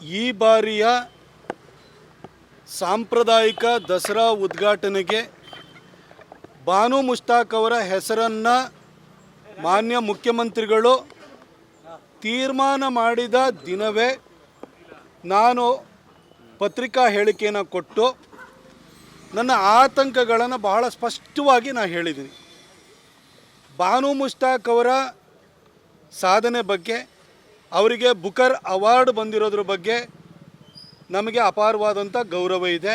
ಈ ಬಾರಿಯ ಸಾಂಪ್ರದಾಯಿಕ ದಸರಾ ಉದ್ಘಾಟನೆಗೆ ಬಾನು ಮುಷ್ತಾಕ್ ಅವರ ಹೆಸರನ್ನು ಮಾನ್ಯ ಮುಖ್ಯಮಂತ್ರಿಗಳು ತೀರ್ಮಾನ ಮಾಡಿದ ದಿನವೇ ನಾನು ಪತ್ರಿಕಾ ಹೇಳಿಕೆಯನ್ನು ಕೊಟ್ಟು ನನ್ನ ಆತಂಕಗಳನ್ನು ಬಹಳ ಸ್ಪಷ್ಟವಾಗಿ ನಾನು ಹೇಳಿದ್ದೀನಿ. ಬಾನು ಮುಷ್ತಾಕ್ ಅವರ ಸಾಧನೆ ಬಗ್ಗೆ ಅವರಿಗೆ ಬುಕರ್ ಅವಾರ್ಡ್ ಬಂದಿರೋದ್ರ ಬಗ್ಗೆ ನಮಗೆ ಅಪಾರವಾದಂಥ ಗೌರವ ಇದೆ.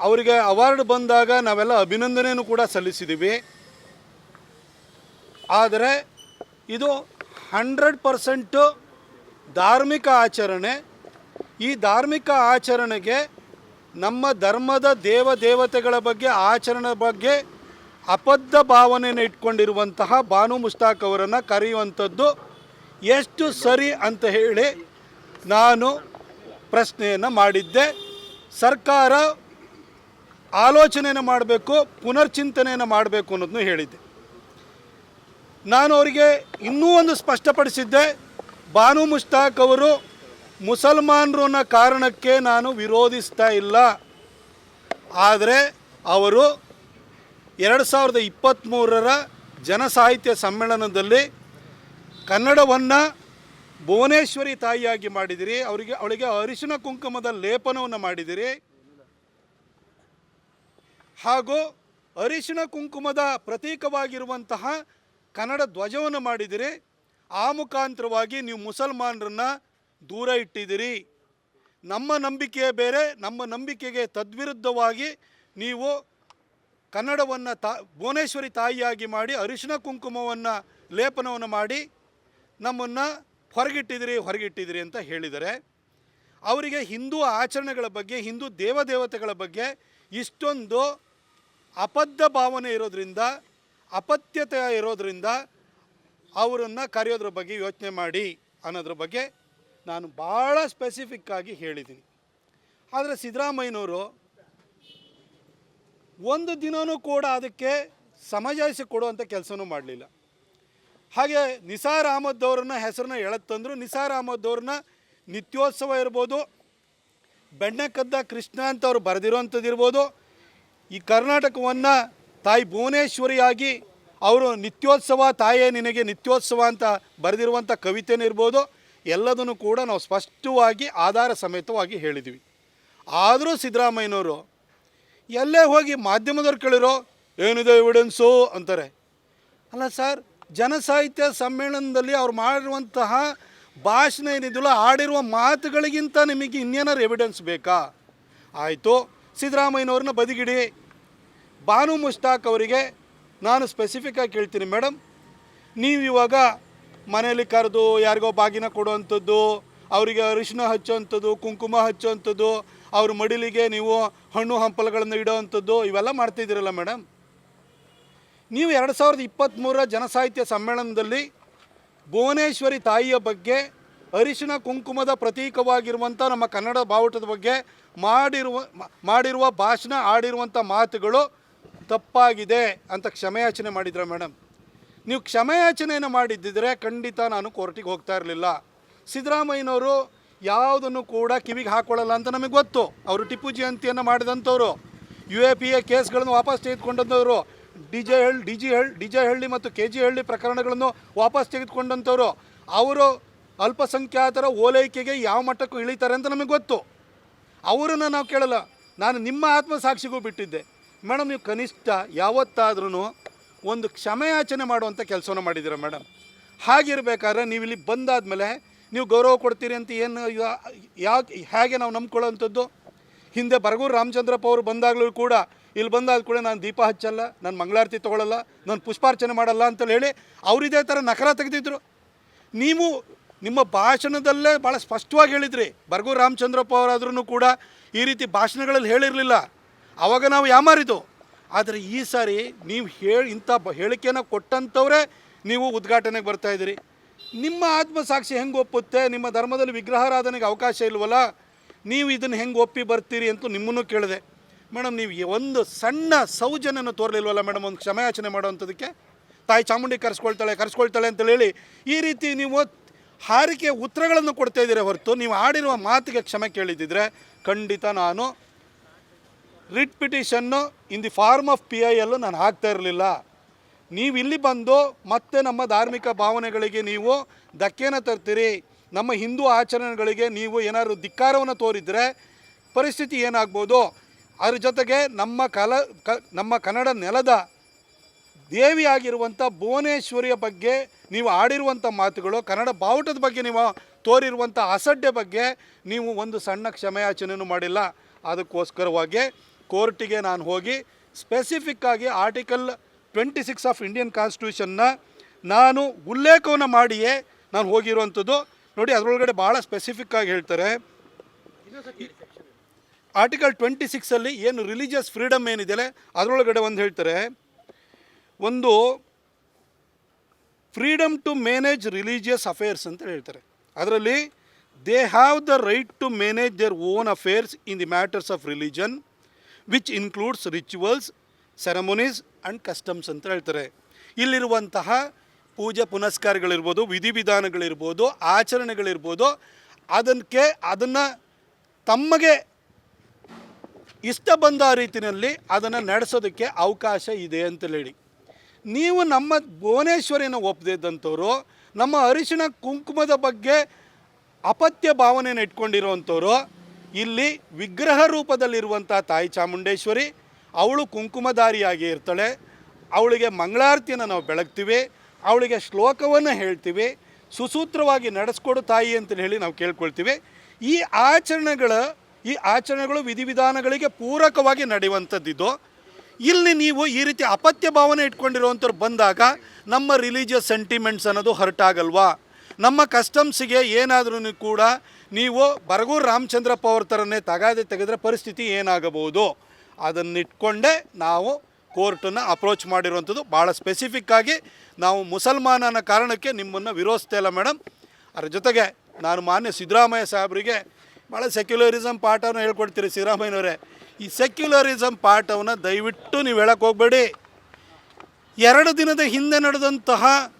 ಅವರಿಗೆ ಅವಾರ್ಡ್ ಬಂದಾಗ ನಾವೆಲ್ಲ ಅಭಿನಂದನೆಯನ್ನು ಕೂಡ ಸಲ್ಲಿಸಿದ್ದೀವಿ ಆದರೆ ಇದು ಹಂಡ್ರೆಡ್ ಪರ್ಸೆಂಟು ಧಾರ್ಮಿಕ ಆಚರಣೆ. ಈ ಧಾರ್ಮಿಕ ಆಚರಣೆಗೆ ನಮ್ಮ ಧರ್ಮದ ದೇವ ದೇವತೆಗಳ ಬಗ್ಗೆ ಆಚರಣೆ ಬಗ್ಗೆ ಅಬದ್ಧ ಭಾವನೆಯನ್ನು ಇಟ್ಕೊಂಡಿರುವಂತಹ ಬಾನು ಮುಸ್ತಾಕ್ ಅವರನ್ನು ಕರೆಯುವಂಥದ್ದು ಎಷ್ಟು ಸರಿ ಅಂತ ಹೇಳಿ ನಾನು ಪ್ರಶ್ನೆಯನ್ನು ಮಾಡಿದ್ದೆ. ಸರ್ಕಾರ ಆಲೋಚನೆಯನ್ನು ಮಾಡಬೇಕು ಪುನರ್ಚಿಂತನೆಯನ್ನು ಮಾಡಬೇಕು ಅನ್ನೋದನ್ನು ಹೇಳಿದ್ದೆ. ನಾನು ಅವರಿಗೆ ಇನ್ನೂ ಒಂದು ಸ್ಪಷ್ಟಪಡಿಸಿದ್ದೆ ಬಾನು ಮುಷ್ತಾಕ್ ಅವರು ಮುಸಲ್ಮಾನರು ಅನ್ನೋ ಕಾರಣಕ್ಕೆ ನಾನು ವಿರೋಧಿಸ್ತಾ ಇಲ್ಲ. ಆದರೆ ಅವರು ಎರಡು ಸಾವಿರದ ಇಪ್ಪತ್ತ್ಮೂರರ ಜನಸಾಹಿತ್ಯ ಸಮ್ಮೇಳನದಲ್ಲಿ ಕನ್ನಡವನ್ನು ಭುವನೇಶ್ವರಿ ತಾಯಿಯಾಗಿ ಮಾಡಿದಿರಿ. ಅವರಿಗೆ, ಅವಳಿಗೆ ಅರಿಶಿನ ಕುಂಕುಮದ ಲೇಪನವನ್ನು ಮಾಡಿದಿರಿ. ಹಾಗೂ ಅರಿಶಿನ ಕುಂಕುಮದ ಪ್ರತೀಕವಾಗಿರುವಂತಹ ಕನ್ನಡ ಧ್ವಜವನ್ನು ಮಾಡಿದಿರಿ. ಆ ಮುಖಾಂತರವಾಗಿ ನೀವು ಮುಸಲ್ಮಾನರನ್ನು ದೂರ ಇಟ್ಟಿದ್ದೀರಿ ನಮ್ಮ ನಂಬಿಕೆ ಬೇರೆ, ನಮ್ಮ ನಂಬಿಕೆಗೆ ತದ್ವಿರುದ್ಧವಾಗಿ ನೀವು ಕನ್ನಡವನ್ನು ತಾ, ಭುವನೇಶ್ವರಿ ತಾಯಿಯಾಗಿ ಮಾಡಿ, ಅರಿಶಿನ ಕುಂಕುಮವನ್ನು ಲೇಪನವನ್ನು ಮಾಡಿ ನಮ್ಮನ್ನು ಹೊರಗಿಟ್ಟಿದಿರಿ ಹೊರಗಿಟ್ಟಿದಿರಿ ಅಂತ ಹೇಳಿದರೆ, ಅವರಿಗೆ ಹಿಂದೂ ಆಚರಣೆಗಳ ಬಗ್ಗೆ, ಹಿಂದೂ ದೇವದೇವತೆಗಳ ಬಗ್ಗೆ ಇಷ್ಟೊಂದು ಅಪದ್ಧ ಭಾವನೆ ಇರೋದ್ರಿಂದ ಅಪತ್ಯತೆ ಇರೋದರಿಂದ ಅವರನ್ನು ಕರೆಯೋದ್ರ ಬಗ್ಗೆ ಯೋಚನೆ ಮಾಡಿ ಅನ್ನೋದ್ರ ಬಗ್ಗೆ ನಾನು ಭಾಳ ಸ್ಪೆಸಿಫಿಕ್ಕಾಗಿ ಹೇಳಿದ್ದೀನಿ. ಆದರೆ ಸಿದ್ದರಾಮಯ್ಯನವರು ಒಂದು ದಿನವೂ ಕೂಡ ಅದಕ್ಕೆ ಸಮಜಾಯಿಸಿ ಕೊಡುವಂಥ ಕೆಲಸನೂ ಮಾಡಲಿಲ್ಲ. ಹಾಗೆ ನಿಸಾರ್ ಅಹಮದ್ ಅವ್ರನ್ನ ಹೆಸರನ್ನ ಎಳತ್ತಂದ್ರು ನಿಸಾರ್ ಅಹಮದ್ ಅವ್ರನ್ನ ನಿತ್ಯೋತ್ಸವ ಇರ್ಬೋದು ಬೆಣ್ಣೆಕದ್ದ ಕೃಷ್ಣ ಅಂತ ಅವ್ರು ಬರೆದಿರೋವಂಥದ್ದು ಇರ್ಬೋದು, ಈ ಕರ್ನಾಟಕವನ್ನು ತಾಯಿ ಭುವನೇಶ್ವರಿಯಾಗಿ ಅವರು ನಿತ್ಯೋತ್ಸವ, ತಾಯೇ ನಿನಗೆ ನಿತ್ಯೋತ್ಸವ ಅಂತ ಬರೆದಿರುವಂಥ ಕವಿತೆನೇ ಇರ್ಬೋದು, ಎಲ್ಲದನ್ನು ಕೂಡ ನಾವು ಸ್ಪಷ್ಟವಾಗಿ, ಆಧಾರ ಸಮೇತವಾಗಿ ಹೇಳಿದ್ವಿ. ಆದರೂ ಸಿದ್ದರಾಮಯ್ಯನವರು ಎಲ್ಲೇ ಹೋಗಿ ಮಾಧ್ಯಮದವ್ರು ಕೇಳಿರೋ, ಏನಿದೆ ಎವಿಡೆನ್ಸು ಅಂತಾರೆ. ಅಲ್ಲ ಸರ್, ಜನಸಾಹಿತ್ಯ ಸಮ್ಮೇಳನದಲ್ಲಿ ಅವ್ರು ಮಾಡಿರುವಂತಹ ಭಾಷಣ ಏನಿದೆಯಲ್ಲ, ಆಡಿರುವ ಮಾತುಗಳಿಗಿಂತ ನಿಮಗೆ ಇನ್ನೇನಾರು ಎವಿಡೆನ್ಸ್ ಬೇಕಾ? ಆಯಿತು, ಸಿದ್ದರಾಮಯ್ಯನವ್ರನ್ನ ಬದಿಗಿಡಿ. ಬಾನು ಮುಷ್ತಾಕ್ ಅವರಿಗೆ ನಾನು ಸ್ಪೆಸಿಫಿಕ್ಕಾಗಿ ಕೇಳ್ತೀನಿ ಮೇಡಮ್ ನೀವು ಇವಾಗ ಮನೆಯಲ್ಲಿ ಕರೆದು ಯಾರಿಗೋ ಬಾಗಿನ ಕೊಡುವಂಥದ್ದು ಅವರಿಗೆ ಅರಿಶಿನ ಹಚ್ಚುವಂಥದ್ದು, ಕುಂಕುಮ ಹಚ್ಚುವಂಥದ್ದು, ಅವ್ರ ಮಡಿಲಿಗೆ ನೀವು ಹಣ್ಣು ಹಂಪಲುಗಳನ್ನು ಇಡೋವಂಥದ್ದು ಇವೆಲ್ಲ ಮಾಡ್ತಿದ್ದೀರಲ್ಲ ಮೇಡಮ್. ನೀವು ಎರಡು ಸಾವಿರದ ಇಪ್ಪತ್ತ್ಮೂರರ ಜನಸಾಹಿತ್ಯ ಸಮ್ಮೇಳನದಲ್ಲಿ ಭುವನೇಶ್ವರಿ ತಾಯಿಯ ಬಗ್ಗೆ, ಅರಿಶಿನ ಕುಂಕುಮದ ಪ್ರತೀಕವಾಗಿರುವಂಥ ನಮ್ಮ ಕನ್ನಡ ಬಾವುಟದ ಬಗ್ಗೆ ಮಾಡಿರುವ ಮಾಡಿರುವ ಭಾಷಣ, ಆಡಿರುವಂಥ ಮಾತುಗಳು ತಪ್ಪಾಗಿದೆ ಅಂತ ಕ್ಷಮೆಯಾಚನೆ ಮಾಡಿದ್ರ ಮೇಡಮ್. ನೀವು ಕ್ಷಮೆಯಾಚನೆಯನ್ನು ಮಾಡಿದ್ದಿದ್ರೆ ಖಂಡಿತ ನಾನು ಕೋರ್ಟಿಗೆ ಹೋಗ್ತಾ ಇರಲಿಲ್ಲ. ಸಿದ್ದರಾಮಯ್ಯನವರು ಯಾವುದನ್ನು ಕೂಡ ಕಿವಿಗೆ ಹಾಕೊಳ್ಳಲ್ಲ ಅಂತ ನಮಗೆ ಗೊತ್ತು. ಅವರು ಟಿಪ್ಪು ಜಯಂತಿಯನ್ನು ಮಾಡಿದಂಥವ್ರು. ಯು ಎ ಪಿ ಎ ಕೇಸ್ಗಳನ್ನು ವಾಪಸ್ ತೆಗೆದುಕೊಂಡಂಥವ್ರು. D J Halli D G Halli D J Halli ಮತ್ತು ಕೆ ಜಿ ಹಳ್ಳಿ ಪ್ರಕರಣಗಳನ್ನು ವಾಪಸ್ ತೆಗೆದುಕೊಂಡಂಥವ್ರು. ಅವರು ಅಲ್ಪಸಂಖ್ಯಾತರ ಓಲೈಕೆಗೆ ಯಾವ ಮಟ್ಟಕ್ಕೂ ಇಳಿತಾರೆ ಅಂತ ನಮಗೆ ಗೊತ್ತು. ಅವರನ್ನು ನಾವು ಕೇಳಲ್ಲ. ನಾನು ನಿಮ್ಮ ಆತ್ಮಸಾಕ್ಷಿಗೂ ಬಿಟ್ಟಿದ್ದೆ. ಮೇಡಮ್ ನೀವು ಕನಿಷ್ಠ ಯಾವತ್ತಾದ್ರೂ ಒಂದು ಕ್ಷಮೆಯಾಚನೆ ಮಾಡುವಂಥ ಕೆಲಸವನ್ನು ಮಾಡಿದ್ದೀರ ಮೇಡಮ್ ಹಾಗಿರಬೇಕಾದ್ರೆ ಇಲ್ಲಿ ಬಂದಾದಮೇಲೆ ನೀವು ಗೌರವ ಕೊಡ್ತೀರಿ ಅಂತ ಏನು ಯಾಕೆ, ಹೇಗೆ ನಾವು ನಂಬ್ಕೊಳ್ಳೋವಂಥದ್ದು ಹಿಂದೆ ಬರಗೂರು ರಾಮಚಂದ್ರಪ್ಪ ಅವರು ಬಂದಾಗಲೂ ಕೂಡ ಇಲ್ಲಿ ಬಂದಾದ ಕೂಡ ನಾನು ದೀಪ ಹಚ್ಚಲ್ಲ, ನಾನು ಮಂಗಳಾರತಿ ತೊಗೊಳ್ಳಲ್ಲ ನಾನು ಪುಷ್ಪಾರ್ಚನೆ ಮಾಡಲ್ಲ ಅಂತೇಳಿ ಹೇಳಿ ಅವರಿದೇ ಥರ ನಕರ ತೆಗೆದಿದ್ರು. ನೀವು ನಿಮ್ಮ ಭಾಷಣದಲ್ಲೇ ಭಾಳ ಸ್ಪಷ್ಟವಾಗಿ ಹೇಳಿದ್ರಿ, ಬರಗೂರು ರಾಮಚಂದ್ರಪ್ಪ ಅವರಾದ್ರೂ ಕೂಡ ಈ ರೀತಿ ಭಾಷಣಗಳಲ್ಲಿ ಹೇಳಿರಲಿಲ್ಲ. ಆವಾಗ ನಾವು ಯಾಮಾರಿದ್ದು? ಆದರೆ ಈ ಸಾರಿ ನೀವು ಹೇಳಿ ಇಂಥ ಹೇಳಿಕೆನ ಕೊಟ್ಟಂಥವರೇ ನೀವು ಉದ್ಘಾಟನೆಗೆ ಬರ್ತಾ ಇದ್ದೀರಿ. ನಿಮ್ಮ ಆತ್ಮಸಾಕ್ಷಿ ಹೆಂಗೆ ಒಪ್ಪುತ್ತೆ? ನಿಮ್ಮ ಧರ್ಮದಲ್ಲಿ ವಿಗ್ರಹಾರಾಧನೆಗೆ ಅವಕಾಶ ಇಲ್ವಲ್ಲ? ನೀವು ಇದನ್ನು ಹೆಂಗೆ ಒಪ್ಪಿ ಬರ್ತೀರಿ ಅಂತ ನಿಮ್ಮನ್ನು ಕೇಳಿದೆ. ಮೇಡಮ್ ನೀವು ಒಂದು ಸಣ್ಣ ಸೌಜನ್ಯನ ತೋರಲಿಲ್ವಲ್ಲ ಮೇಡಮ್ ಒಂದು ಕ್ಷಮೆಯಾಚನೆ ಮಾಡುವಂಥದಕ್ಕೆ? ತಾಯಿ ಚಾಮುಂಡಿ ಕರೆಸ್ಕೊಳ್ತಾಳೆ ಕರೆಸ್ಕೊಳ್ತಾಳೆ ಅಂತೇಳಿ ಹೇಳಿ, ಈ ರೀತಿ ನೀವು ಹಾರಿಕೆ ಉತ್ತರಗಳನ್ನು ಕೊಡ್ತಾ ಇದ್ದೀರಾ ಹೊರತು ನೀವು ಆಡಿರುವ ಮಾತಿಗೆ ಕ್ಷಮೆ ಕೇಳಿದ್ದಿದ್ರೆ ಖಂಡಿತ ನಾನು writ petition in the form of P I L ನಾನು ಹಾಕ್ತಾ ಇರಲಿಲ್ಲ. ನೀವು ಇಲ್ಲಿ ಬಂದು ಮತ್ತೆ ನಮ್ಮ ಧಾರ್ಮಿಕ ಭಾವನೆಗಳಿಗೆ ನೀವು ಧಕ್ಕೆನ ತರ್ತೀರಿ, ನಮ್ಮ ಹಿಂದೂ ಆಚರಣೆಗಳಿಗೆ ನೀವು ಏನಾದರೂ ಧಿಕ್ಕಾರವನ್ನು ತೋರಿದರೆ ಪರಿಸ್ಥಿತಿ ಏನಾಗ್ಬೋದು? ಅದ್ರ ಜೊತೆಗೆ ನಮ್ಮ ಕಲ, ಕ, ನಮ್ಮ ಕನ್ನಡ ನೆಲದ ದೇವಿಯಾಗಿರುವಂಥ ಭುವನೇಶ್ವರಿಯ ಬಗ್ಗೆ ನೀವು ಆಡಿರುವಂಥ ಮಾತುಗಳು, ಕನ್ನಡ ಬಾವುಟದ ಬಗ್ಗೆ ನೀವು ತೋರಿರುವಂಥ ಅಸಡ್ಡೆ ಬಗ್ಗೆ ನೀವು ಒಂದು ಸಣ್ಣ ಕ್ಷಮೆಯಾಚನೆಯೂ ಮಾಡಿಲ್ಲ. ಅದಕ್ಕೋಸ್ಕರವಾಗಿ ಕೋರ್ಟಿಗೆ ನಾನು ಹೋಗಿ ಸ್ಪೆಸಿಫಿಕ್ಕಾಗಿ article twenty six of Indian ಕಾನ್ಸ್ಟಿಟ್ಯೂಷನ್ನ ನಾನು ಉಲ್ಲೇಖವನ್ನು ಮಾಡಿಯೇ ನಾನು ಹೋಗಿರುವಂಥದ್ದು. ನೋಡಿ, ಅದರೊಳಗಡೆ ಭಾಳ ಸ್ಪೆಸಿಫಿಕ್ ಆಗಿ ಹೇಳ್ತಾರೆ. ಆರ್ಟಿಕಲ್ ಟ್ವೆಂಟಿ ಸಿಕ್ಸಲ್ಲಿ ಏನು ರಿಲಿಜಿಯಸ್ ಫ್ರೀಡಮ್ ಏನಿದೆ ಅದರೊಳಗಡೆ ಒಂದು ಹೇಳ್ತಾರೆ. ಒಂದು freedom to manage religious affairs ಅಂತ ಹೇಳ್ತಾರೆ. ಅದರಲ್ಲಿ they have the right to manage their own affairs in the matters of religion which includes rituals ceremonies and customs ಅಂತ ಹೇಳ್ತಾರೆ. ಇಲ್ಲಿರುವಂತಹ ಪೂಜೆ ಪುನಸ್ಕಾರಗಳಿರ್ಬೋದು, ವಿಧಿವಿಧಾನಗಳಿರ್ಬೋದು, ಆಚರಣೆಗಳಿರ್ಬೋದು, ಅದಕ್ಕೆ ಅದನ್ನು ತಮಗೆ ಇಷ್ಟ ಬಂದ ರೀತಿಯಲ್ಲಿ ಅದನ್ನು ನಡೆಸೋದಕ್ಕೆ ಅವಕಾಶ ಇದೆ ಅಂತ ಹೇಳಿ ನೀವು ನಮ್ಮ ಭುವನೇಶ್ವರಿನ ಒಪ್ಪದಿದ್ದಂಥವ್ರು ನಮ್ಮ ಅರಿಶಿಣ ಕುಂಕುಮದ ಬಗ್ಗೆ ಅಪತ್ಯ ಭಾವನೆಯನ್ನು ಇಟ್ಕೊಂಡಿರುವಂಥವ್ರು ಇಲ್ಲಿ ವಿಗ್ರಹ ರೂಪದಲ್ಲಿರುವಂಥ ತಾಯಿ ಚಾಮುಂಡೇಶ್ವರಿ ಅವಳು ಕುಂಕುಮಧಾರಿಯಾಗಿ ಇರ್ತಾಳೆ. ಅವಳಿಗೆ ಮಂಗಳಾರತಿಯನ್ನು ನಾವು ಬೆಳಗ್ತೀವಿ. ಅವಳಿಗೆ ಶ್ಲೋಕವನ್ನು ಹೇಳ್ತೀವಿ. ಸುಸೂತ್ರವಾಗಿ ನಡೆಸ್ಕೊಡು ತಾಯಿ ಅಂತ ಹೇಳಿ ನಾವು ಕೇಳ್ಕೊಳ್ತೀವಿ. ಈ ಆಚರಣೆಗಳ, ಈ ಆಚರಣೆಗಳು ವಿಧಿವಿಧಾನಗಳಿಗೆ ಪೂರಕವಾಗಿ ನಡೆಯುವಂಥದ್ದಿದ್ದು ಇಲ್ಲಿ ನೀವು ಈ ರೀತಿ ಅಪತ್ಯ ಭಾವನೆ ಇಟ್ಕೊಂಡಿರುವಂಥವ್ರು ಬಂದಾಗ ನಮ್ಮ ರಿಲಿಜಿಯಸ್ ಸೆಂಟಿಮೆಂಟ್ಸ್ ಅನ್ನೋದು ಹರ್ಟ್ ಆಗಲ್ವಾ ನಮ್ಮ ಕಸ್ಟಮ್ಸಿಗೆ ಏನಾದ್ರೂ ಕೂಡ ನೀವು ಬರಗೂರು ರಾಮಚಂದ್ರಪ್ಪ ಅವ್ರ ಥರನೇ ತಗಾದೆ ತೆಗೆದ್ರೆ ಪರಿಸ್ಥಿತಿ ಏನಾಗಬಹುದು? ಅದನ್ನಿಟ್ಕೊಂಡೇ ನಾವು ಕೋರ್ಟನ್ನು ಅಪ್ರೋಚ್ ಮಾಡಿರುವಂಥದ್ದು. ಭಾಳ ಸ್ಪೆಸಿಫಿಕ್ ಆಗಿ ನಾವು ಮುಸಲ್ಮಾನನ ಕಾರಣಕ್ಕೆ ನಿಮ್ಮನ್ನು ವಿರೋಧಿಸ್ತಾ ಇಲ್ಲ ಮೇಡಮ್ ಅದರ ಜೊತೆಗೆ ನಾನು ಮಾನ್ಯ ಸಿದ್ದರಾಮಯ್ಯ ಸಾಹೇಬರಿಗೆ ಭಾಳ ಸೆಕ್ಯುಲರಿಸಮ್ ಪಾಠವನ್ನು ಹೇಳ್ಕೊಡ್ತೀರಿ ಸಿದ್ದರಾಮಯ್ಯನವರೇ. ಈ ಸೆಕ್ಯುಲರಿಸಮ್ ಪಾಠವನ್ನು ದಯವಿಟ್ಟು ನೀವು ಹೇಳಕ್ಕೆ ಹೋಗಬೇಡಿ. ಎರಡು ದಿನದ ಹಿಂದೆ ನಡೆದಂತಹ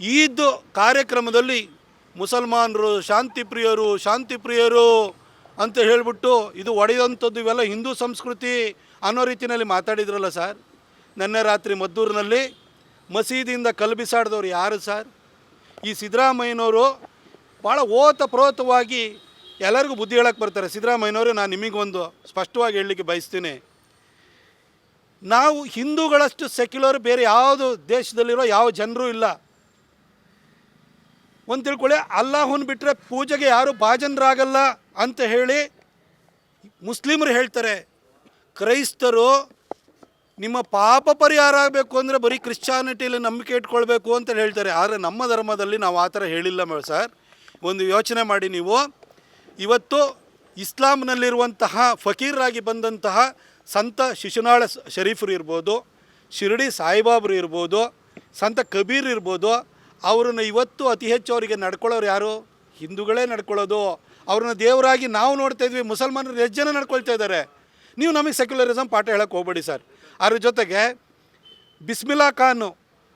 ಈದ್ ಕಾರ್ಯಕ್ರಮದಲ್ಲಿ ಮುಸಲ್ಮಾನರು ಶಾಂತಿ ಪ್ರಿಯರು ಶಾಂತಿ ಪ್ರಿಯರು ಅಂತ ಹೇಳಿಬಿಟ್ಟು ಇದು ಒಡೆಯುವಂಥದ್ದು ಇವೆಲ್ಲ ಹಿಂದೂ ಸಂಸ್ಕೃತಿ ಅನ್ನೋ ರೀತಿಯಲ್ಲಿ ಮಾತಾಡಿದ್ರಲ್ಲ ಸರ್? ನಿನ್ನೆ ರಾತ್ರಿ ಮದ್ದೂರಿನಲ್ಲಿ ಮಸೀದಿಯಿಂದ ಕಲ್ಬಿಸಾಡಿದವ್ರು ಯಾರು ಸರ್? ಈ ಸಿದ್ದರಾಮಯ್ಯನವರು ಭಾಳ ಓತ ಪ್ರೋತವಾಗಿ ಎಲ್ಲರಿಗೂ ಬುದ್ಧಿ ಹೇಳಕ್ಕೆ ಬರ್ತಾರೆ. ಸಿದ್ದರಾಮಯ್ಯನವರು, ನಾನು ನಿಮಗೊಂದು ಸ್ಪಷ್ಟವಾಗಿ ಹೇಳಲಿಕ್ಕೆ ಬಯಸ್ತೀನಿ. ನಾವು ಹಿಂದೂಗಳಷ್ಟು ಸೆಕ್ಯುಲರ್ ಬೇರೆ ಯಾವುದು ದೇಶದಲ್ಲಿರೋ ಯಾವ ಜನರೂ ಇಲ್ಲ. ಒಂದು ತಿಳ್ಕೊಳ್ಳಿ, ಅಲ್ಲಾಹುನ್ ಬಿಟ್ಟರೆ ಪೂಜೆಗೆ ಯಾರೂ ಭಾಜನರಾಗಲ್ಲ. ಅಂತ ಹೇಳಿ ಮುಸ್ಲಿಮರು ಹೇಳ್ತಾರೆ, ಕ್ರೈಸ್ತರು ನಿಮ್ಮ ಪಾಪ ಪರಿಹಾರ ಆಗಬೇಕು ಅಂದರೆ ಬರೀ ಕ್ರಿಶ್ಚಾನಿಟಿಯಲ್ಲಿ ನಂಬಿಕೆ ಇಟ್ಕೊಳ್ಬೇಕು ಅಂತ ಹೇಳ್ತಾರೆ. ಆದರೆ ನಮ್ಮ ಧರ್ಮದಲ್ಲಿ ನಾವು ಆ ಥರ ಹೇಳಿಲ್ಲ ಸರ್. ಒಂದು ಯೋಚನೆ ಮಾಡಿ ನೀವು. ಇವತ್ತು ಇಸ್ಲಾಂನಲ್ಲಿರುವಂತಹ ಫಕೀರರಾಗಿ ಬಂದಂತಹ ಸಂತ ಶಿಶುನಾಳ ಶರೀಫರು ಇರ್ಬೋದು, ಶಿರಡಿ ಸಾಯಿಬಾಬರು ಇರ್ಬೋದು, ಸಂತ ಕಬೀರ್ ಇರ್ಬೋದು, ಅವ್ರನ್ನ ಇವತ್ತು ಅತಿ ಹೆಚ್ಚು ಅವರಿಗೆ ನಡ್ಕೊಳ್ಳೋರು ಯಾರು? ಹಿಂದೂಗಳೇ ನಡ್ಕೊಳ್ಳೋದು. ಅವ್ರನ್ನ ದೇವರಾಗಿ ನಾವು ನೋಡ್ತಾ ಇದ್ವಿ, ಮುಸಲ್ಮಾನರು ಎಷ್ಟು ಜನ ನಡ್ಕೊಳ್ತಾ ಇದ್ದಾರೆ? ನೀವು ನಮಗೆ ಸೆಕ್ಯುಲರಿಸಮ್ ಪಾಠ ಹೇಳಕ್ಕೆ ಹೋಗ್ಬೇಡಿ ಸರ್. ಅದ್ರ ಜೊತೆಗೆ ಬಿಸ್ಮಿಲಾ ಖಾನು,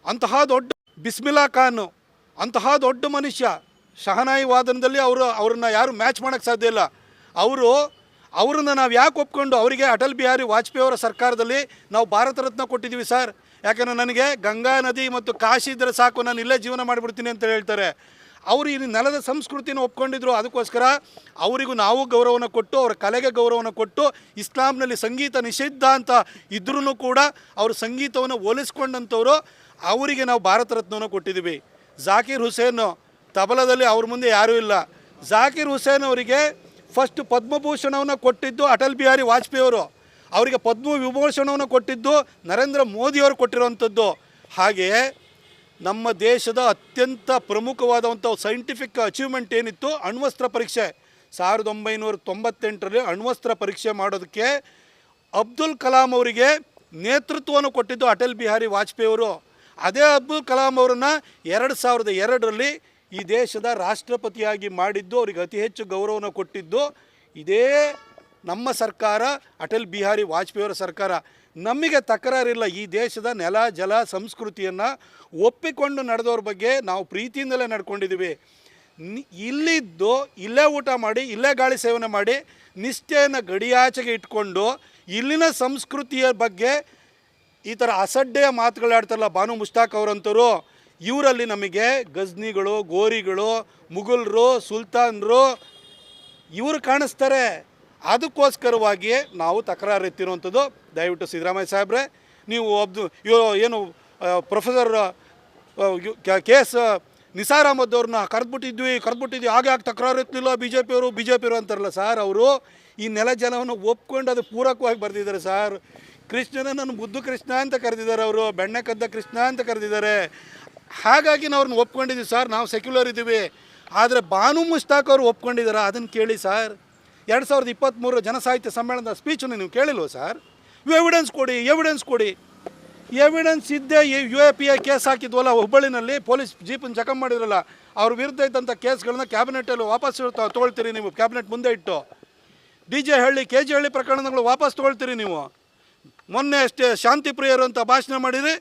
ಅಂತಹ ದೊಡ್ಡ ಬಿಸ್ಮಿಲಾ ಖಾನು, ಅಂತಹ ದೊಡ್ಡ ಮನುಷ್ಯ ಶಹನಾಯಿ ವಾದನದಲ್ಲಿ ಅವರು ಅವ್ರನ್ನ ಯಾರು ಮ್ಯಾಚ್ ಮಾಡೋಕ್ಕೆ ಸಾಧ್ಯ ಇಲ್ಲ. ಅವರು, ಅವ್ರನ್ನ ನಾವು ಯಾಕೆ ಒಪ್ಕೊಂಡು ಅವರಿಗೆ ಅಟಲ್ ಬಿಹಾರಿ ವಾಜಪೇಯಿ ಅವರ ಸರ್ಕಾರದಲ್ಲಿ ನಾವು ಭಾರತ ರತ್ನ ಕೊಟ್ಟಿದ್ದೀವಿ ಸರ್? ಯಾಕಂದರೆ ನನಗೆ ಗಂಗಾ ನದಿ ಮತ್ತು ಕಾಶಿ ಇದ್ದರೆ ಸಾಕು, ನಾನು ಇಲ್ಲೇ ಜೀವನ ಮಾಡಿಬಿಡ್ತೀನಿ ಅಂತ ಹೇಳ್ತಾರೆ. ಅವರು ಇಲ್ಲಿ ನೆಲದ ಸಂಸ್ಕೃತಿನ ಒಪ್ಕೊಂಡಿದ್ರು, ಅದಕ್ಕೋಸ್ಕರ ಅವರಿಗೂ ನಾವು ಗೌರವನ ಕೊಟ್ಟು, ಅವರ ಕಲೆಗೆ ಗೌರವನ ಕೊಟ್ಟು, ಇಸ್ಲಾಂನಲ್ಲಿ ಸಂಗೀತ ನಿಷಿದ್ಧ ಅಂತ ಇದ್ರೂ ಕೂಡ ಅವರು ಸಂಗೀತವನ್ನು ಹೋಲಿಸ್ಕೊಂಡಂಥವರು ಅವರಿಗೆ ನಾವು ಭಾರತ ರತ್ನವನ್ನು ಕೊಟ್ಟಿದ್ದೀವಿ. ಜಾಕೀರ್ ಹುಸೇನ್ ತಬಲದಲ್ಲಿ ಅವ್ರ ಮುಂದೆ ಯಾರೂ ಇಲ್ಲ. ಜಾಕೀರ್ ಹುಸೇನ್ ಅವರಿಗೆ ಫಸ್ಟ್ ಪದ್ಮಭೂಷಣವನ್ನು ಕೊಟ್ಟಿದ್ದು ಅಟಲ್ ಬಿಹಾರಿ ವಾಜಪೇಯಿ ಅವರು. ಅವರಿಗೆ ಪದ್ಮ ವಿಭೂಷಣವನ್ನು ಕೊಟ್ಟಿದ್ದು ನರೇಂದ್ರ ಮೋದಿಯವರು ಕೊಟ್ಟಿರುವಂಥದ್ದು. ಹಾಗೆಯೇ ನಮ್ಮ ದೇಶದ ಅತ್ಯಂತ ಪ್ರಮುಖವಾದಂಥ ಸೈಂಟಿಫಿಕ್ ಅಚೀವ್ಮೆಂಟ್ ಏನಿತ್ತು? ಅಣ್ವಸ್ತ್ರ ಪರೀಕ್ಷೆ. ಸಾವಿರದ ಒಂಬೈನೂರ ತೊಂಬತ್ತೆಂಟರಲ್ಲಿ ಅಣ್ವಸ್ತ್ರ ಪರೀಕ್ಷೆ ಮಾಡೋದಕ್ಕೆ ಅಬ್ದುಲ್ ಕಲಾಂ ಅವರಿಗೆ ನೇತೃತ್ವವನ್ನು ಕೊಟ್ಟಿದ್ದು ಅಟಲ್ ಬಿಹಾರಿ ವಾಜಪೇಯಿ ಅವರು. ಅದೇ ಅಬ್ದುಲ್ ಕಲಾಂ ಅವರನ್ನು ಎರಡು ಸಾವಿರದ ಎರಡರಲ್ಲಿ ಈ ದೇಶದ ರಾಷ್ಟ್ರಪತಿಯಾಗಿ ಮಾಡಿದ್ದು, ಅವರಿಗೆ ಅತಿ ಹೆಚ್ಚು ಗೌರವವನ್ನು ಕೊಟ್ಟಿದ್ದು. ಇದೇ ನಮ್ಮ ಸರ್ಕಾರ, ಅಟಲ್ ಬಿಹಾರಿ ವಾಜಪೇಯಿಯವರ ಸರ್ಕಾರ, ನಮಗೆ ತಕರಾರಿಲ್ಲ. ಈ ದೇಶದ ನೆಲ, ಜಲ, ಸಂಸ್ಕೃತಿಯನ್ನು ಒಪ್ಪಿಕೊಂಡು ನಡೆದವ್ರ ಬಗ್ಗೆ ನಾವು ಪ್ರೀತಿಯಿಂದಲೇ ನಡ್ಕೊಂಡಿದ್ದೀವಿ. ಇಲ್ಲಿದ್ದು ಇಲ್ಲೇ ಊಟ ಮಾಡಿ, ಇಲ್ಲೇ ಗಾಳಿ ಸೇವನೆ ಮಾಡಿ, ನಿಷ್ಠೆಯನ್ನು ಗಡಿಯಾಚೆಗೆ ಇಟ್ಕೊಂಡು, ಇಲ್ಲಿನ ಸಂಸ್ಕೃತಿಯ ಬಗ್ಗೆ ಈ ಥರ ಅಸಡ್ಡೆಯ ಮಾತುಗಳಾಡ್ತಾರಲ್ಲ ಬಾನು ಮುಷ್ತಾಕ್ ಅವರಂತರು, ಇವರಲ್ಲಿ ನಮಗೆ ಗಜ್ನಿಗಳು, ಗೋರಿಗಳು ಮುಗುಲ್ರು ಸುಲ್ತಾನ್ರು ಇವರು ಕಾಣಿಸ್ತಾರೆ. ಅದಕ್ಕೋಸ್ಕರವಾಗಿ ನಾವು ತಕರಾರು ಎತ್ತಿರುವಂಥದ್ದು. ದಯವಿಟ್ಟು ಸಿದ್ದರಾಮಯ್ಯ ಸಾಹೇಬ್ರೆ, ನೀವು ಒಬ್ದು ಏನು professor K S Nisar Ahmad ಅವ್ರನ್ನ ಕರೆದ್ಬಿಟ್ಟಿದ್ವಿ ಕರೆದ್ಬಿಟ್ಟಿದ್ವಿ ಹಾಗೆ ಯಾಕೆ ತಕರಾರು ಎತ್ತಲಿಲ್ಲ ಬಿ ಜೆ ಪಿಯವರು ಬಿ ಜೆ ಪಿಯವರು ಅಂತಾರಲ್ಲ ಸರ್ ಅವರು. ಈ ನೆಲ ಜನವನ್ನು ಒಪ್ಕೊಂಡು ಅದು ಪೂರಕವಾಗಿ ಬರೆದಿದ್ದಾರೆ ಸರ್. ಕೃಷ್ಣನ ನನ್ನ ಮುದ್ದು ಕೃಷ್ಣ ಅಂತ ಕರೆದಿದ್ದಾರೆ ಅವರು, ಬೆಣ್ಣೆ ಕದ್ದ ಕೃಷ್ಣ ಅಂತ ಕರೆದಿದ್ದಾರೆ. ಹಾಗಾಗಿ ನಾವು ಅವ್ರನ್ನ ಒಪ್ಕೊಂಡಿದ್ದೀವಿ ಸರ್. ನಾವು ಸೆಕ್ಯುಲರ್ ಇದ್ದೀವಿ. ಆದರೆ ಬಾನು ಮುಷ್ತಾಕ್ ಅವರು ಒಪ್ಕೊಂಡಿದ್ದಾರೆ? ಅದನ್ನು ಕೇಳಿ ಸರ್. ಎರಡು ಸಾವಿರದ ಇಪ್ಪತ್ತ್ಮೂರು ಜನಸಾಹಿತ್ಯ ಸಮ್ಮೇಳನದ ಸ್ಪೀಚನ್ನು ನೀವು ಕೇಳಿಲ್ವ ಸರ್? ಎವಿಡೆನ್ಸ್ ಕೊಡಿ ಎವಿಡೆನ್ಸ್ ಕೊಡಿ. ಎವಿಡೆನ್ಸ್ ಇದ್ದೇ U A P A case ಹಾಕಿದ್ವಲ್ಲ, ಹುಬ್ಬಳ್ಳಿನಲ್ಲಿ ಪೊಲೀಸ್ ಜೀಪನ್ನು ಜಕಮ್ ಮಾಡಿದ್ರಲ್ಲ, ಅವ್ರ ವಿರುದ್ಧ ಇದ್ದಂಥ ಕೇಸ್ಗಳನ್ನ ಕ್ಯಾಬಿನೆಟಲ್ಲಿ ವಾಪಸ್ ತೊಗೊಳ್ತೀರಿ ನೀವು, ಕ್ಯಾಬಿನೆಟ್ ಮುಂದೆ ಇಟ್ಟು. D J Halli, K G Halli ಪ್ರಕರಣಗಳು ವಾಪಸ್ ತೊಗೊಳ್ತೀರಿ ನೀವು. ಮೊನ್ನೆ ಅಷ್ಟೇ ಶಾಂತಿ ಪ್ರಿಯರು ಅಂತ ಭಾಷಣ ಮಾಡಿರಿ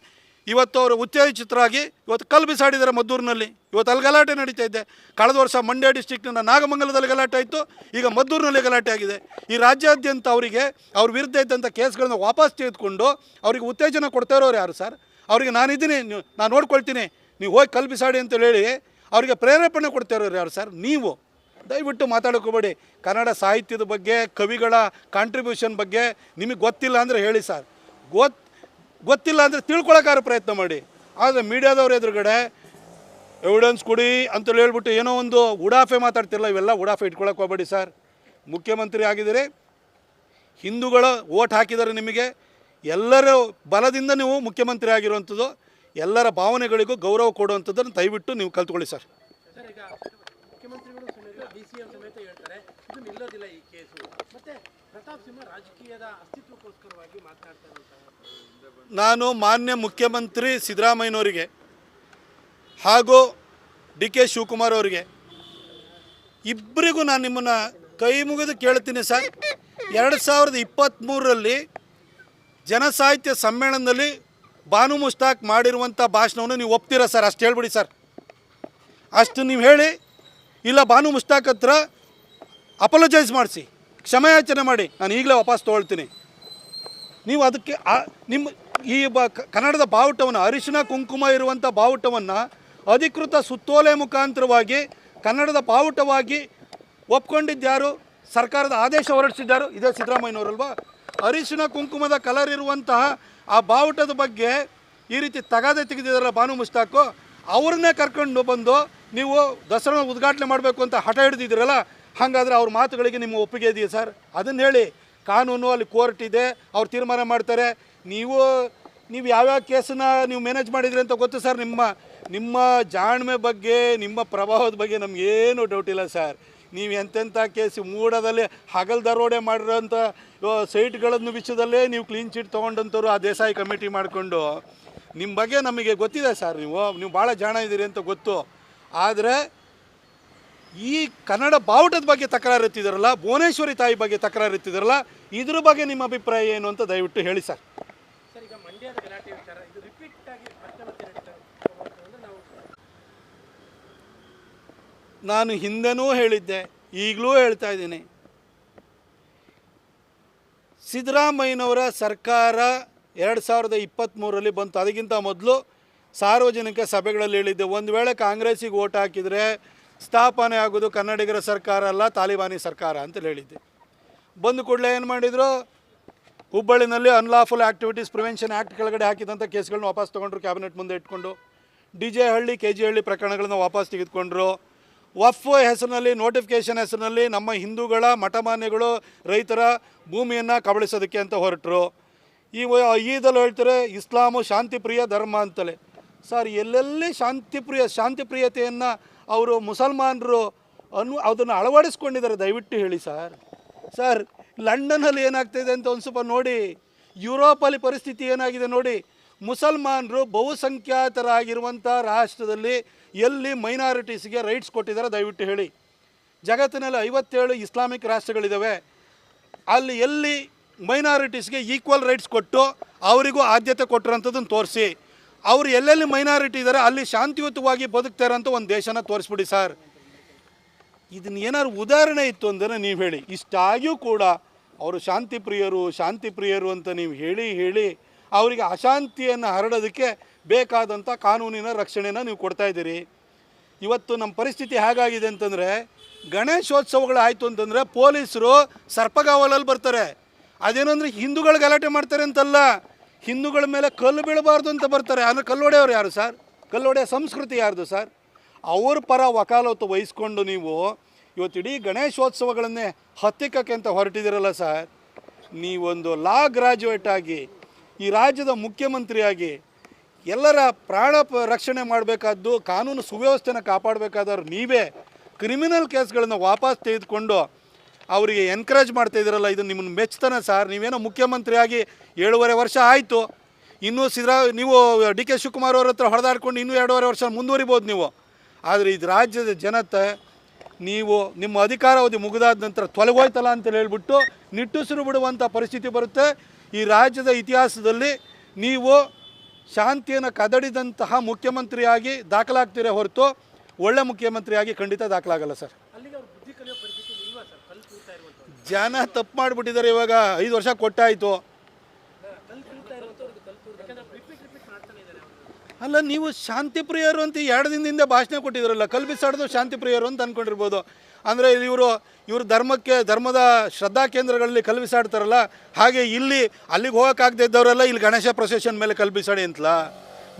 ಇವತ್ತು ಅವರು ಉತ್ತೇಜಿತರಾಗಿ ಇವತ್ತು ಕಲ್ಲು ಬಿಸಾಡಿದ್ದಾರೆ ಮದ್ದೂರಿನಲ್ಲಿ. ಇವತ್ತು ಅಲ್ಲಿ ಗಲಾಟೆ ನಡೀತಾ ಇದೆ. ಕಳೆದ ವರ್ಷ ಮಂಡ್ಯ ಡಿಸ್ಟಿಕ್ನ ನಾಗಮಂಗಲದಲ್ಲಿ ಗಲಾಟೆ ಆಯಿತು. ಈಗ ಮದ್ದೂರಿನಲ್ಲಿ ಗಲಾಟೆ ಆಗಿದೆ. ಈ ರಾಜ್ಯಾದ್ಯಂತ ಅವರಿಗೆ ಅವ್ರ ವಿರುದ್ಧ ಇದ್ದಂಥ ಕೇಸ್ಗಳನ್ನ ವಾಪಸ್ ತೆಗೆದುಕೊಂಡು ಅವರಿಗೆ ಉತ್ತೇಜನ ಕೊಡ್ತಾ ಇರೋರು ಯಾರು ಸರ್? ಅವರಿಗೆ ನಾನಿದ್ದೀನಿ ನಾನು ನೋಡ್ಕೊಳ್ತೀನಿ. ನೀವು ಹೋಗಿ ಕಲ್ಲು ಬಿಸಾಡಿ ಅಂತ ಹೇಳಿ ಅವರಿಗೆ ಪ್ರೇರೇಪಣೆ ಕೊಡ್ತಾ ಇರೋರು ಯಾರು ಸರ್? ನೀವು. ದಯವಿಟ್ಟು ಮಾತಾಡೋಕೋಬೇಡಿ ಕನ್ನಡ ಸಾಹಿತ್ಯದ ಬಗ್ಗೆ, ಕವಿಗಳ ಕಾಂಟ್ರಿಬ್ಯೂಷನ್ ಬಗ್ಗೆ ನಿಮಗೆ ಗೊತ್ತಿಲ್ಲ ಅಂದರೆ ಹೇಳಿ ಸರ್. ಗೊತ್ತು ಗೊತ್ತಿಲ್ಲ ಅಂದರೆ ತಿಳ್ಕೊಳಕ್ಕಾರ ಪ್ರಯತ್ನ ಮಾಡಿ. ಆದರೆ ಮೀಡಿಯಾದವ್ರ ಎದುರುಗಡೆ ಎವಿಡೆನ್ಸ್ ಕೊಡಿ ಅಂತ ಹೇಳ್ಬಿಟ್ಟು ಏನೋ ಒಂದು ಉಡಾಫೆ ಮಾತಾಡ್ತಿರಲ್ಲ, ಇವೆಲ್ಲ ಉಡಾಫೆ ಇಟ್ಕೊಳಕ್ಕೆ ಹೋಗ್ಬೇಡಿ ಸರ್. ಮುಖ್ಯಮಂತ್ರಿ ಆಗಿದ್ದೀರಿ, ಹಿಂದೂಗಳ ಓಟ್ ಹಾಕಿದ್ದಾರೆ ನಿಮಗೆ. ಎಲ್ಲರ ಬಲದಿಂದ ನೀವು ಮುಖ್ಯಮಂತ್ರಿ ಆಗಿರುವಂಥದ್ದು, ಎಲ್ಲರ ಭಾವನೆಗಳಿಗೂ ಗೌರವ ಕೊಡುವಂಥದ್ದನ್ನು ದಯವಿಟ್ಟು ನೀವು ಕಲ್ತ್ಕೊಳ್ಳಿ ಸರ್ ಸರ್ ಈಗ ಮುಖ್ಯಮಂತ್ರಿಗಳು ಸಮೇತ ಡಿ ಸಿ ಎಂ ಸಮೇತ ಹೇಳ್ತಾರೆ ಇದು ನಿಲ್ಲೋದಿಲ್ಲ ಈ ಕೇಸು. ಮತ್ತೆ ಪ್ರತಾಪ್ ಸಿಂಹ ರಾಜಕೀಯದ ಅಸ್ತಿತ್ವಕ್ಕೋಸ್ಕರವಾಗಿ ಮಾತನಾಡ್ತಾ ನಾನು ಮಾನ್ಯ ಮುಖ್ಯಮಂತ್ರಿ ಸಿದ್ದರಾಮಯ್ಯನವರಿಗೆ ಹಾಗೂ ಡಿ ಕೆ ಶಿವಕುಮಾರ್ ಅವರಿಗೆ ಇಬ್ಬರಿಗೂ ನಾನು ನಿಮ್ಮನ್ನು ಕೈ ಮುಗಿದು ಕೇಳ್ತೀನಿ ಸರ್. ಎರಡು ಸಾವಿರದ ಇಪ್ಪತ್ತ್ಮೂರರಲ್ಲಿ ಜನಸಾಹಿತ್ಯ ಸಮ್ಮೇಳನದಲ್ಲಿ ಬಾನು ಮುಸ್ತಾಕ್ ಮಾಡಿರುವಂಥ ಭಾಷಣವನ್ನು ನೀವು ಒಪ್ತೀರಾ ಸರ್? ಅಷ್ಟು ಹೇಳ್ಬಿಡಿ ಸರ್. ಅಷ್ಟು ನೀವು ಹೇಳಿ. ಇಲ್ಲ ಬಾನು ಮುಸ್ತಾಕ್ ಹತ್ರ ಅಪಲೋಜೈಸ್ ಮಾಡಿಸಿ. ಕ್ಷಮಾಯಾಚನೆ ಮಾಡಿ. ನಾನು ಈಗಲೇ ವಾಪಸ್ ತೊಗೊಳ್ತೀನಿ. ನೀವು ಅದಕ್ಕೆ ನಿಮ್ಮ ಈ ಬ ಕನ್ನಡದ ಬಾವುಟವನ್ನು, ಅರಿಶಿನ, ಕುಂಕುಮ ಇರುವಂಥ ಬಾವುಟವನ್ನು ಅಧಿಕೃತ ಸುತ್ತೋಲೆ ಮುಖಾಂತರವಾಗಿ ಕನ್ನಡದ ಬಾವುಟವಾಗಿ ಒಪ್ಕೊಂಡಿದ್ದಾರು ಸರ್ಕಾರದ ಆದೇಶ ಹೊರಡಿಸಿದ್ದಾರು. ಇದೇ ಸಿದ್ದರಾಮಯ್ಯನವರಲ್ವಾ? ಅರಿಶಿನ, ಕುಂಕುಮದ ಕಲರ್ ಇರುವಂತಹ ಆ ಬಾವುಟದ ಬಗ್ಗೆ ಈ ರೀತಿ ತಗಾದೆ ತೆಗೆದಿದ್ದಾರಲ್ಲ ಬಾನು ಮುಸ್ತಾಕು, ಅವ್ರನ್ನೇ ಕರ್ಕೊಂಡು ಬಂದು ನೀವು ದಸರಾ ಉದ್ಘಾಟನೆ ಮಾಡಬೇಕು ಅಂತ ಹಠ ಹಿಡಿದಿದ್ದೀರಲ್ಲ? ಹಾಗಾದರೆ ಅವ್ರ ಮಾತುಗಳಿಗೆ ನಿಮ್ಮ ಒಪ್ಪಿಗೆ ಇದೆಯಾ ಸರ್? ಅದನ್ನು ಹೇಳಿ, ಕಾನೂನು ಅಲ್ಲಿ ಕೋರ್ಟ್ ಇದೆ, ಅವ್ರು ತೀರ್ಮಾನ ಮಾಡ್ತಾರೆ. ನೀವು ನೀವು ಯಾವ್ಯಾವ ಕೇಸನ್ನ ನೀವು ಮ್ಯಾನೇಜ್ ಮಾಡಿದ್ರಿ ಅಂತ ಗೊತ್ತು ಸರ್ ನಿಮ್ಮ ನಿಮ್ಮ ಜಾಣ್ಮೆ ಬಗ್ಗೆ, ನಿಮ್ಮ ಪ್ರಭಾವದ ಬಗ್ಗೆ ನಮಗೇನು ಡೌಟ್ ಇಲ್ಲ ಸರ್. ನೀವು ಎಂತೆಂಥ ಕೇಸ್ ಮೂಡದಲ್ಲಿ ಹಗಲ್ ದರೋಡೆ ಮಾಡಿರೋಂಥ ಸೈಟ್ಗಳನ್ನು ವಿಷಯದಲ್ಲೇ ನೀವು ಕ್ಲೀನ್ ಚೀಟ್ ತೊಗೊಂಡಂಥವ್ರು ಆ ದೇಸಾಯಿ ಕಮಿಟಿ ಮಾಡಿಕೊಂಡು, ನಿಮ್ಮ ಬಗ್ಗೆ ನಮಗೆ ಗೊತ್ತಿದೆ ಸರ್ ನೀವು ನೀವು ಭಾಳ ಜಾಣ ಇದ್ದೀರಿ ಅಂತ ಗೊತ್ತು. ಆದರೆ ಈ ಕನ್ನಡ ಬಾವುಟದ ಬಗ್ಗೆ ತಕರಾರು ಎತ್ತಿದಾರಲ್ಲ ಭುವನೇಶ್ವರಿ ತಾಯಿ ಬಗ್ಗೆ ತಕರಾರು ಎತ್ತಿದಾರಲ್ಲ ಇದ್ರ ಬಗ್ಗೆ ನಿಮ್ಮ ಅಭಿಪ್ರಾಯ ಏನು ಅಂತ ದಯವಿಟ್ಟು ಹೇಳಿ ಸರ್. ನಾನು ಹಿಂದೆನೂ ಹೇಳಿದ್ದೆ ಈಗಲೂ ಹೇಳ್ತಾ ಇದ್ದೀನಿ. ಸಿದ್ದರಾಮಯ್ಯನವರ ಸರ್ಕಾರ ಎರಡು ಸಾವಿರದ ಇಪ್ಪತ್ತ್ಮೂರಲ್ಲಿ ಬಂತು. ಅದಕ್ಕಿಂತ ಮೊದಲು ಸಾರ್ವಜನಿಕ ಸಭೆಗಳಲ್ಲಿ ಹೇಳಿದ್ದೆ ಒಂದು ವೇಳೆ ಕಾಂಗ್ರೆಸ್ಸಿಗೆ ಓಟ್ ಹಾಕಿದರೆ ಸ್ಥಾಪನೆ ಆಗೋದು ಕನ್ನಡಿಗರ ಸರ್ಕಾರ ಅಲ್ಲ, ತಾಲಿಬಾನಿ ಸರ್ಕಾರ ಅಂತ ಹೇಳಿದ್ದೆ. ಬಂದ ಕೂಡಲೇ ಏನು ಮಾಡಿದರು? ಹುಬ್ಬಳ್ಳಿನಲ್ಲಿ ಅನ್ಲಾಫುಲ್ ಆ್ಯಕ್ಟಿವಿಟೀಸ್ ಪ್ರಿವೆನ್ಷನ್ ಆ್ಯಕ್ಟ್ ಕೆಳಗಡೆ ಹಾಕಿದಂಥ ಕೇಸ್ಗಳನ್ನ ವಾಪಸ್ ತೊಗೊಂಡ್ರು ಕ್ಯಾಬಿನೆಟ್ ಮುಂದೆ ಇಟ್ಕೊಂಡು. D J Halli, K G Halli ಪ್ರಕರಣಗಳನ್ನ ವಾಪಸ್ ತೆಗೆದುಕೊಂಡ್ರು. ವಫ್ ಹೆಸರಿನಲ್ಲಿ ನೋಟಿಫಿಕೇಷನ್ ಹೆಸರಿನಲ್ಲಿ ನಮ್ಮ ಹಿಂದೂಗಳ ಮಠಮಾನ್ಯಗಳು ರೈತರ ಭೂಮಿಯನ್ನು ಕಬಳಿಸೋದಕ್ಕೆ ಅಂತ ಹೊರಟರು. ಈ ಈದಲ್ಲಿ ಹೇಳ್ತಾರೆ, ಇಸ್ಲಾಮು ಶಾಂತಿಪ್ರಿಯ ಧರ್ಮ ಅಂತಲೇ. ಸರ್, ಎಲ್ಲೆಲ್ಲಿ ಶಾಂತಿಪ್ರಿಯ, ಶಾಂತಿಪ್ರಿಯತೆಯನ್ನು ಅವರು ಮುಸಲ್ಮಾನರು ಅನ್ನು ಅದನ್ನು ಅಳವಡಿಸ್ಕೊಂಡಿದ್ದಾರೆ. ದಯವಿಟ್ಟು ಹೇಳಿ ಸರ್. ಸರ್, ಲಂಡನ್ನಲ್ಲಿ ಏನಾಗ್ತಿದೆ ಅಂತ ಒಂದು ಸ್ವಲ್ಪ ನೋಡಿ. ಯುರೋಪಲ್ಲಿ ಪರಿಸ್ಥಿತಿ ಏನಾಗಿದೆ ನೋಡಿ. ಮುಸಲ್ಮಾನರು ಬಹುಸಂಖ್ಯಾತರಾಗಿರುವಂಥ ರಾಷ್ಟ್ರದಲ್ಲಿ ಎಲ್ಲಿ ಮೈನಾರಿಟೀಸ್ಗೆ ರೈಟ್ಸ್ ಕೊಟ್ಟಿದ್ದಾರೆ ದಯವಿಟ್ಟು ಹೇಳಿ. ಜಗತ್ತಿನಲ್ಲಿ ಐವತ್ತೇಳು ಇಸ್ಲಾಮಿಕ್ ರಾಷ್ಟ್ರಗಳಿದ್ದಾವೆ. ಅಲ್ಲಿ ಎಲ್ಲಿ ಮೈನಾರಿಟೀಸ್ಗೆ ಈಕ್ವಲ್ ರೈಟ್ಸ್ ಕೊಟ್ಟು ಅವರಿಗೂ ಆದ್ಯತೆ ಕೊಟ್ಟಿರೋಂಥದ್ದನ್ನು ತೋರಿಸಿ. ಅವರು ಎಲ್ಲೆಲ್ಲಿ ಮೈನಾರಿಟಿ ಇದ್ದಾರೆ ಅಲ್ಲಿ ಶಾಂತಿಯುತವಾಗಿ ಬದುಕ್ತಾರೆ ಅಂತ ಒಂದು ದೇಶನ ತೋರಿಸ್ಬಿಡಿ ಸರ್. ಇದನ್ನ ಏನಾದ್ರು ಉದಾಹರಣೆ ಇತ್ತು ಅಂದರೆ ನೀವು ಹೇಳಿ. ಇಷ್ಟಾಗಿಯೂ ಕೂಡ ಅವರು ಶಾಂತಿ ಪ್ರಿಯರು ಶಾಂತಿ ಪ್ರಿಯರು ಅಂತ ನೀವು ಹೇಳಿ ಹೇಳಿ ಅವರಿಗೆ ಅಶಾಂತಿಯನ್ನು ಹರಡೋದಕ್ಕೆ ಬೇಕಾದಂಥ ಕಾನೂನಿನ ರಕ್ಷಣೆನ ನೀವು ಕೊಡ್ತಾ ಇದ್ದೀರಿ. ಇವತ್ತು ನಮ್ಮ ಪರಿಸ್ಥಿತಿ ಹೇಗಾಗಿದೆ ಅಂತಂದರೆ ಗಣೇಶೋತ್ಸವಗಳು ಆಯಿತು ಅಂತಂದರೆ ಪೊಲೀಸರು ಸರ್ಪಗಾವಲಲ್ಲಿ ಬರ್ತಾರೆ. ಅದೇನಂದ್ರೆ ಹಿಂದೂಗಳು ಗಲಾಟೆ ಮಾಡ್ತಾರೆ ಅಂತಲ್ಲ. ಹಿಂದೂಗಳ ಮೇಲೆ ಕಲ್ಲು ಬೀಳಬಾರ್ದು ಅಂತ ಬರ್ತಾರೆ. ಅಂದರೆ ಕಲ್ಲೊಡೆಯವ್ರು ಯಾರು ಸರ್? ಕಲ್ಲೊಡೆಯ ಸಂಸ್ಕೃತಿ ಯಾರ್ದು ಸರ್? ಅವ್ರ ಪರ ವಕಾಲತ್ತು ವಹಿಸ್ಕೊಂಡು ನೀವು ಇವತ್ತು ಇಡೀ ಗಣೇಶೋತ್ಸವಗಳನ್ನೇ ಹತ್ತಿಕ್ಕಕ್ಕೆ ಅಂತ ಹೊರಟಿದ್ದೀರಲ್ಲ ಸರ್? ನೀವೊಂದು ಲಾ ಗ್ರಾಜುಯೇಟ್ ಆಗಿ, ಈ ರಾಜ್ಯದ ಮುಖ್ಯಮಂತ್ರಿಯಾಗಿ ಎಲ್ಲರ ಪ್ರಾಣ ರಕ್ಷಣೆ ಮಾಡಬೇಕಾದ್ದು, ಕಾನೂನು ಸುವ್ಯವಸ್ಥೆನ ಕಾಪಾಡಬೇಕಾದವ್ರು ನೀವೇ. ಕ್ರಿಮಿನಲ್ ಕೇಸ್ಗಳನ್ನು ವಾಪಸ್ ತೆಗೆದುಕೊಂಡು ಅವರಿಗೆ ಎನ್ಕರೇಜ್ ಮಾಡ್ತಾ ಇದ್ದೀರಲ್ಲ ಇದು ನಿಮ್ಮನ್ನು ಮೆಚ್ತಾನೆ ಸರ್. ನೀವೇನೋ ಮುಖ್ಯಮಂತ್ರಿಯಾಗಿ ಏಳುವರೆ ವರ್ಷ ಆಯಿತು. ಇನ್ನೂ ಸಿದ್ದರಾ ನೀವು ಡಿ ಕೆ ಶಿವಕುಮಾರ್ ಅವ್ರ ಹತ್ರ ಹೊಡೆದಾಡ್ಕೊಂಡು ಇನ್ನೂ ಎರಡೂವರೆ ವರ್ಷ ಮುಂದುವರಿಬೋದು ನೀವು. ಆದರೆ ಇದು ರಾಜ್ಯದ ಜನತೆ, ನೀವು ನಿಮ್ಮ ಅಧಿಕಾರಾವಧಿ ಮುಗಿದಾದ ನಂತರ ತೊಲಗೋಯ್ತಲ್ಲ ಅಂತೇಳಿ ಹೇಳ್ಬಿಟ್ಟು ನಿಟ್ಟುಸಿರು ಬಿಡುವಂಥ ಪರಿಸ್ಥಿತಿ ಬರುತ್ತೆ. ಈ ರಾಜ್ಯದ ಇತಿಹಾಸದಲ್ಲಿ ನೀವು ಶಾಂತಿಯನ್ನು ಕದಡಿದಂತಹ ಮುಖ್ಯಮಂತ್ರಿಯಾಗಿ ದಾಖಲಾಗ್ತೀರೇ ಹೊರತು ಒಳ್ಳೆ ಮುಖ್ಯಮಂತ್ರಿಯಾಗಿ ಖಂಡಿತ ದಾಖಲಾಗಲ್ಲ ಸರ್ ಅಲ್ಲಿಗೆ ಅವ್ರು ಬುದ್ಧಿ ಕಲಿಯೋ ಪರಿಸ್ಥಿತಿ ಇಲ್ವಾ ಸರ್ ಕಲ್ಲು ತೂತಾ ಇರುವಂಥವ್ರು ಜನ ತಪ್ಪು ಮಾಡಿಬಿಟ್ಟಿದ್ದಾರೆ ಇವಾಗ ಐದು ವರ್ಷ ಕೊಟ್ಟಾಯಿತು. ಅಲ್ಲ, ನೀವು ಶಾಂತಿ ಪ್ರಿಯರು ಅಂತ ಎರಡು ದಿನದಿಂದ ಭಾಷಣ ಕೊಟ್ಟಿದ್ರಲ್ಲ ಕಲ್ಪಿಸಾಡೋದು ಶಾಂತಿ ಪ್ರಿಯರು ಅಂತ ಅಂದ್ಕೊಂಡಿರ್ಬೋದು ಅಂದರೆ ಇವರು ಇವರು ಧರ್ಮಕ್ಕೆ, ಧರ್ಮದ ಶ್ರದ್ಧಾ ಕೇಂದ್ರಗಳಲ್ಲಿ ಕಲ್ಪಿಸಾಡ್ತಾರಲ್ಲ ಹಾಗೆ ಇಲ್ಲಿ, ಅಲ್ಲಿಗೆ ಹೋಗೋಕ್ಕಾಗದೇ ಇದ್ದವರೆಲ್ಲ ಇಲ್ಲಿ ಗಣೇಶ ಪ್ರೊಸೆಷನ್ ಮೇಲೆ ಕಲ್ಪಿಸಾಡಿ ಅಂತಲ್ಲ?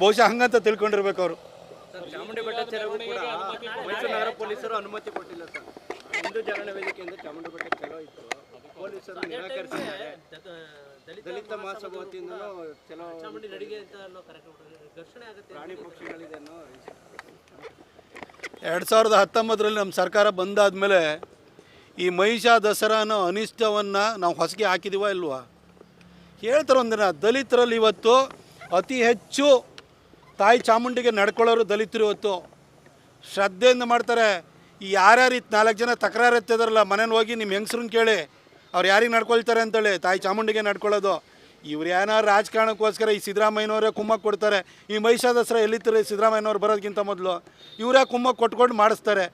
ಬಹುಶಃ ಹಂಗಂತ ತಿಳ್ಕೊಂಡಿರ್ಬೇಕು ಅವರು. ಮೈಸೂರು ನಗರ ಪೊಲೀಸರು ಅನುಮತಿ ಕೊಟ್ಟಿಲ್ಲ ಸರ್. ಹಿಂದೂ ಜಾಗರಣ ವೇದಿಕೆಯಿಂದ ಚಾಮುಂಡಿ ಬೆಟ್ಟ ಚಲೋ ಇತ್ತು. ಪೊಲೀಸರು ನಿರಾಕರಿಸಿದ್ದಾರೆ. ದಲಿತ ಮಹಾಸಭಾ ವತಿಯಿಂದ ಚಲೋ ಚಾಮುಂಡಿ ನಡಿಗೆ ಅಂತ ಅನ್ನೋ ಕಾರ್ಯಕ್ರಮ ಘರ್ಷಣೆ ಆಗುತ್ತೆ ಪ್ರಾಣಿ ಪಕ್ಷಿಗಳಿದೆ ಅನ್ನೋ ಎರಡು ಸಾವಿರದ ಹತ್ತೊಂಬತ್ತರಲ್ಲಿ ನಮ್ಮ ಸರ್ಕಾರ ಬಂದಾದಮೇಲೆ ಈ ಮಹಿಷ ದಸರಾ ಅನ್ನೋ ಅನಿಷ್ಟವನ್ನು ನಾವು ಹೊಸಗೆ ಹಾಕಿದೀವ ಇಲ್ವಾ? ಹೇಳ್ತಾರೆ ಒಂದಿನ ದಲಿತರಲ್ಲಿ ಇವತ್ತು ಅತಿ ಹೆಚ್ಚು ತಾಯಿ ಚಾಮುಂಡಿಗೆ ನಡ್ಕೊಳ್ಳೋರು ದಲಿತರು ಇವತ್ತು. ಶ್ರದ್ಧೆಯಿಂದ ಮಾಡ್ತಾರೆ. ಈ ಯಾರ್ಯಾರು ಇತ್ತು ನಾಲ್ಕು ಜನ ತಕರಾರು ಎತ್ತಿದಾರಲ್ಲ ಮನೇಲಿ ಹೋಗಿ ನಿಮ್ಮ ಹೆಂಗಸ್ರನ್ನ ಕೇಳಿ. ಅವ್ರು ಯಾರಿಗೆ ನಡ್ಕೊಳ್ತಾರೆ ಅಂತೇಳಿ, ತಾಯಿ ಚಾಮುಂಡಿಗೆ ನಡ್ಕೊಳ್ಳೋದು. ಇವ್ರು ಏನಾರು ರಾಜಕಾರಣಕ್ಕೋಸ್ಕರ ಈ ಸಿದ್ದರಾಮಯ್ಯನವರೇ ಕುಮ್ಮಕ್ಕೆ ಕೊಡ್ತಾರೆ. ಈ ಮಹಿಷಾ ದಸರಾ ಎಲ್ಲಿತ್ತಾರೆ ಸಿದ್ದರಾಮಯ್ಯನವ್ರು ಬರೋದಕ್ಕಿಂತ ಮೊದಲು. ಇವರೇ ಕುಮ್ಮಕ್ಕೆ ಕೊಟ್ಕೊಂಡು ಮಾಡಿಸ್ತಾರೆ?